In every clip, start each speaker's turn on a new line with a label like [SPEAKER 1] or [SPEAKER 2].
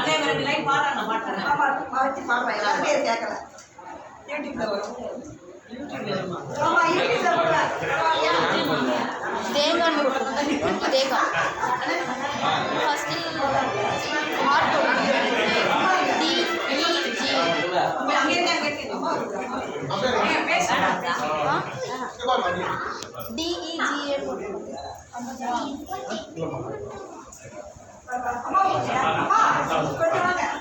[SPEAKER 1] அதே மாதிரி லைன் பாடுறாங்க
[SPEAKER 2] கேட்கல. யூடியூப்ல வரும்.
[SPEAKER 1] யூடியூப்ல வருமா
[SPEAKER 2] ஆமா, யூடியூப்ல
[SPEAKER 3] தேங்காய் தேங்காய்
[SPEAKER 2] Come on, come on.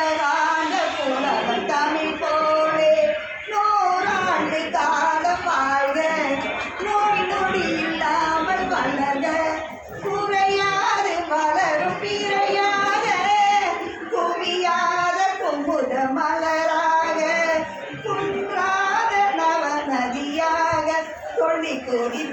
[SPEAKER 2] உலகாண்ட புலவன் தமிழ் போலே. நூறாண்டு காலம் வாழ்க. நோய் நொடி இல்லாமல் வளர்க. குறையாது வளரும் பிறையாக குவியாத குமுத மலராக. குன்றாத நவநதியாக. கொள்ளி கொடி